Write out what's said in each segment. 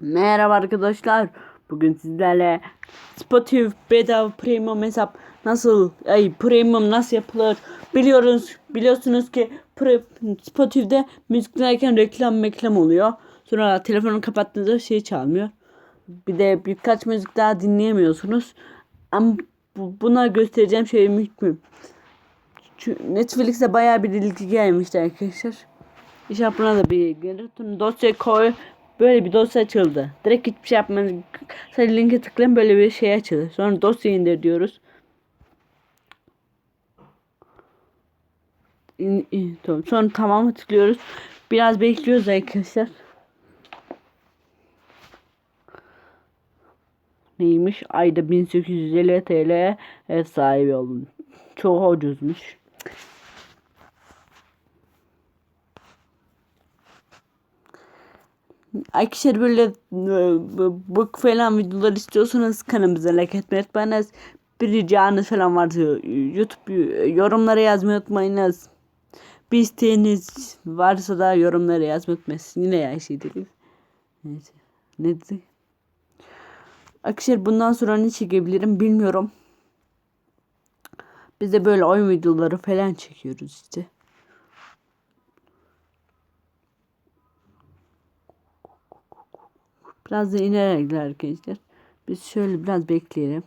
Merhaba arkadaşlar. Bugün sizlerle Spotify bedava premium hesap nasıl ay premium nasıl yapılır biliyoruz biliyorsunuz ki pre, Spotify'de müzik dinlerken reklam reklam oluyor. Sonra telefonu kapattığınızda şey çalmıyor. Bir de birkaç müzik daha dinleyemiyorsunuz. Ama bu, buna göstereceğim şey mümkün. Netflix'e bayağı bir ilgi gelmişti arkadaşlar. İnşallah buna da bir gelir. Dosya koy. Böyle bir dosya açıldı. Direkt hiçbir şey yapmanız. Sadece linke tıklayın böyle bir şey açılır. Sonra dosya indir diyoruz. İn, in, tamam. Sonra tamamı tıklıyoruz. Biraz bekliyoruz arkadaşlar. Neymiş? Ayda 1850 TL ev sahibi olun. Çok ucuzmuş. Arkadaşlar böyle e, bu falan videolar istiyorsanız kanalımıza like etmeyi. Bir ricanız falan varsa YouTube yorumlara yazmayı unutmayınız. Bir isteğiniz varsa da yorumlara yazmayı unutmayınız. Yine ya şey dedik. Neyse. Ne dedik? Arkadaşlar bundan sonra ne çekebilirim bilmiyorum. Biz de böyle oyun videoları falan çekiyoruz işte. Biraz da inerek arkadaşlar. Biz şöyle biraz bekleyelim.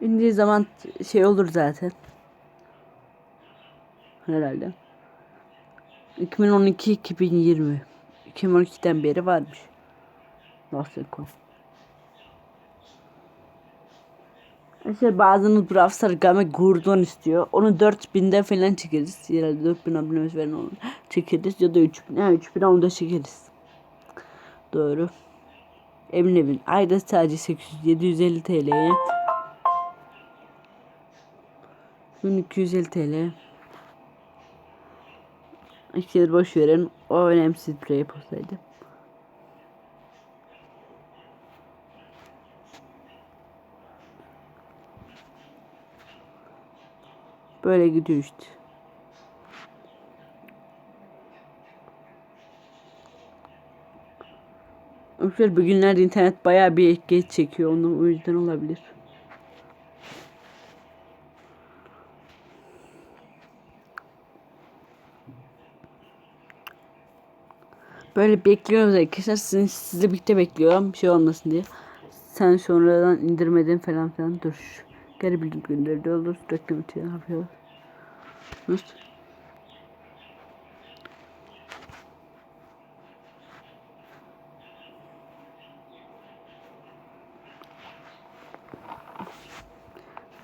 İndiği zaman şey olur zaten. Herhalde. 2012-2020 2012'den beri varmış. Nasıl koy? İşte bazınız Brawl Game Gurdon istiyor. Onu 4000'de falan çekeriz. Herhalde 4000 abonemiz falan olur. Çekeriz ya da 3000. Yani 3000 onu da çekeriz. Doğru. Emin evin. Ayda sadece 800 750 TL'ye. 1250 TL. İşleri boş verin. O önemsiz bir şey olsaydı. Böyle gidiyor işte. Arkadaşlar bugünlerde internet bayağı bir geç çekiyor. Onun o yüzden olabilir. Böyle bekliyoruz arkadaşlar. Sizin, sizi birlikte bekliyorum. Bir şey olmasın diye. Sen sonradan indirmedin falan filan. Dur. Geri bildim gönderdi olur. Reklam için yapıyoruz. Nasıl?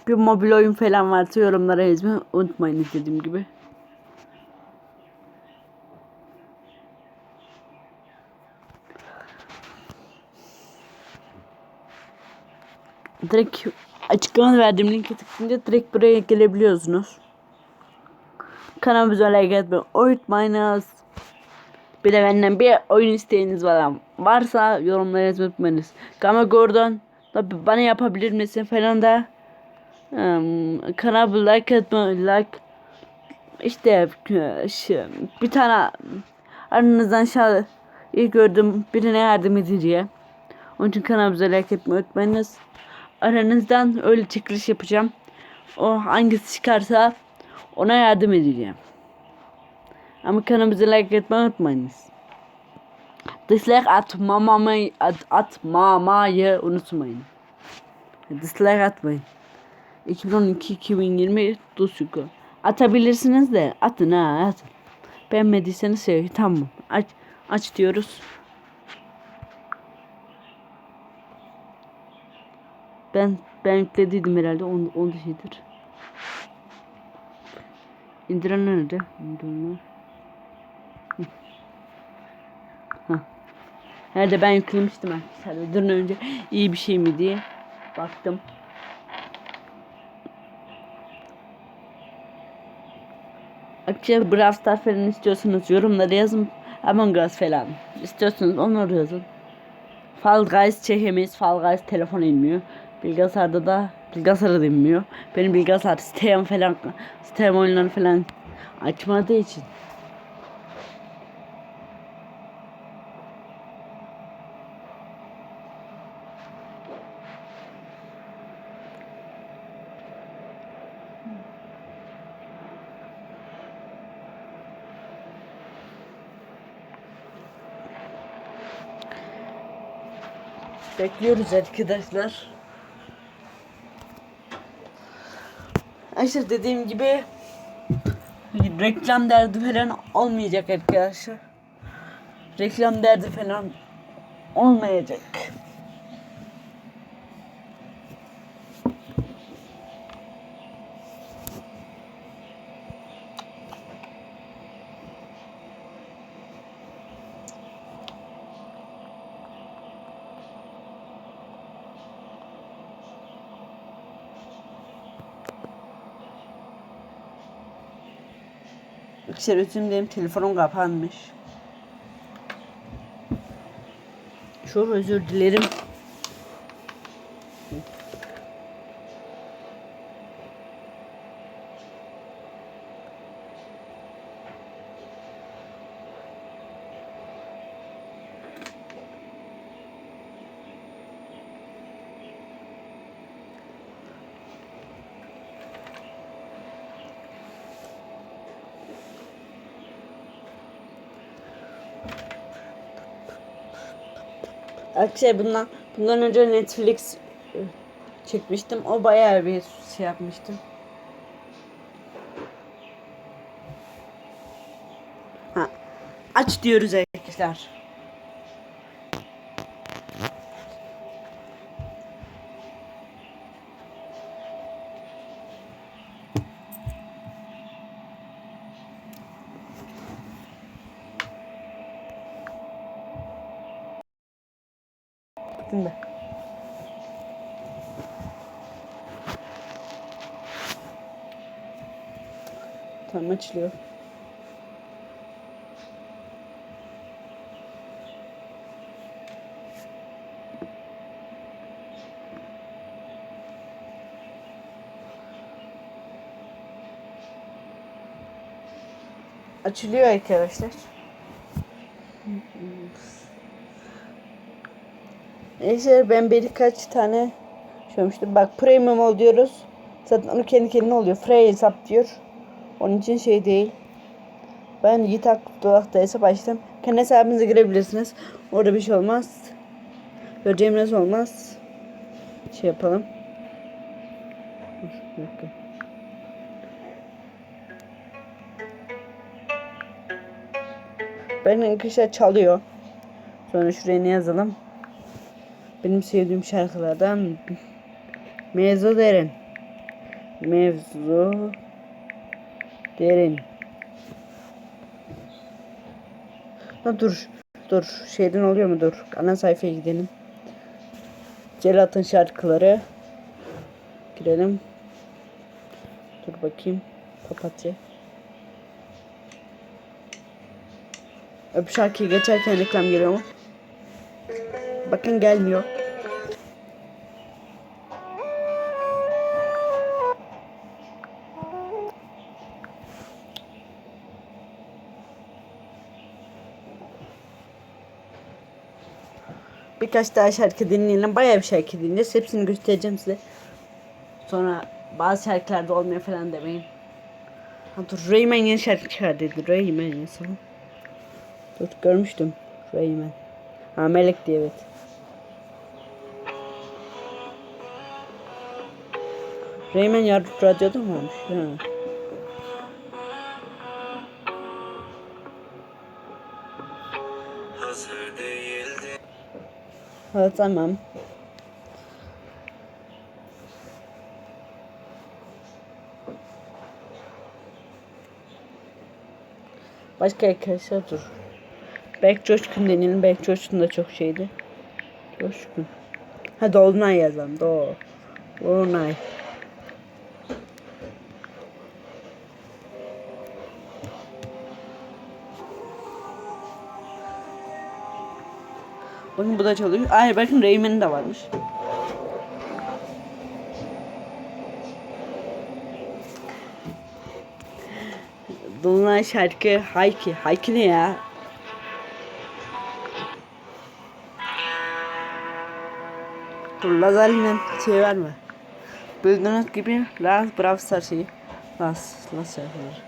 Bir mobil oyun falan varsa yorumlara yazmayı unutmayın dediğim gibi. Direkt açıklamada verdiğim linke tıklayınca direkt buraya gelebiliyorsunuz. Kanalımıza like etmeyi unutmayınız. Bir de benden bir oyun isteğiniz var varsa yorumlara yazmayı unutmayınız. Gama Gordon da bana yapabilir misin falan da um, kanalı like etmeyi like işte şu, bir tane aranızdan şahı ilk gördüm birine yardım edeceğim. Onun için kanalımıza like etmeyi unutmayınız. Aranızdan öyle çekiliş yapacağım. O hangisi çıkarsa ona yardım edeceğim. Ama kanalımıza like etmeyi unutmayınız. Dislike atmamayı, at, atmamayı unutmayın. Dislike atmayın. 2012-2020 Dusuku. Atabilirsiniz de atın ha atın. Beğenmediyseniz şey tamam. Aç, aç diyoruz. Ben ben yüklediydim herhalde. On, on şeydir. İndiren nerede? İndirenler. Herhalde ben yüklemiştim arkadaşlar. Videodan önce iyi bir şey mi diye baktım. Arkadaşlar Brawl Stars falan istiyorsanız yorumlara yazın. Among Us falan istiyorsanız onları yazın. Fall Guys çekemeyiz. Fall Guys telefon inmiyor. Bilgisayarda da bilgisayarı dinmiyor. Benim bilgisayar Steam falan Steam oyunları falan açmadığı için. Bekliyoruz arkadaşlar. İşte dediğim gibi reklam derdi falan olmayacak arkadaşlar. Reklam derdi falan olmayacak. İşte özüm benim telefonum kapanmış. Çok özür dilerim. Şey bundan bundan önce Netflix e, çekmiştim. O bayağı bir şey yapmıştım. Ha. Aç diyoruz arkadaşlar. Da. Tamam açılıyor. Açılıyor arkadaşlar. Neyse ben birkaç tane söylemiştim. Bak premium ol diyoruz. Zaten onu kendi kendine oluyor. Free hesap diyor. Onun için şey değil. Ben Yiğit Dolak'ta hesap açtım. Kendi hesabınıza girebilirsiniz. Orada bir şey olmaz. Göreceğimiz olmaz. Şey yapalım. Benim arkadaşlar çalıyor. Sonra şuraya ne yazalım? Benim sevdiğim şarkılardan Mevzu derin. Mevzu derin. Ha dur. Dur. Şeyden oluyor mu? Dur. Ana sayfaya gidelim. Celat'ın şarkıları. Girelim. Dur bakayım. Papatya. Öp şarkıyı geçerken reklam geliyor mu? Bakın gelmiyor. Birkaç daha şarkı dinleyelim. Bayağı bir şarkı dinleyeceğiz. Hepsini göstereceğim size. Sonra bazı şarkılarda olmuyor falan demeyin. Ha dur Rayman yeni şarkı çıkardıydı. Rayman yazalım. Dur görmüştüm. Rayman. Ha Melek diye evet. Rayman ya radyoda mı olmuş? Ha. Ha tamam. Başka arkadaşlar dur. Berk Coşkun deneyelim. Berk Coşkun da çok şeydi. Coşkun. Ha Dolunay yazalım. Do. Dolunay. Bakın bu da çalışıyor. Ay bakın Rayman de varmış. Dolunay şarkı Hayki. Hayki ne ya? Lazali'nin şey var mı? Bildiğiniz gibi Laz Brav Star şeyi. Laz, Laz yapılır.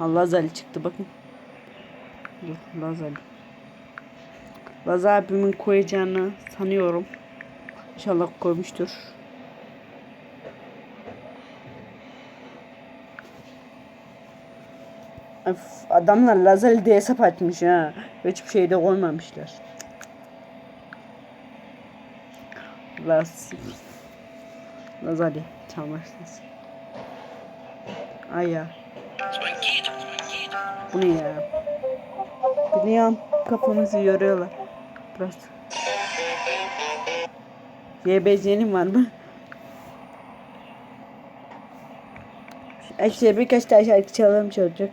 Allah Zali çıktı bakın. Lazali. Laz abimin koyacağını sanıyorum. İnşallah koymuştur. Öf, adamlar Lazel diye hesap açmış ha. Hiçbir şey de koymamışlar. Laz. Lazali çalmışsınız. Ay ya. Bu ne ya? Biliyorum kafamızı yoruyorlar. Biraz. YBC'nin var mı? İşte birkaç tane şarkı çalalım çocuk.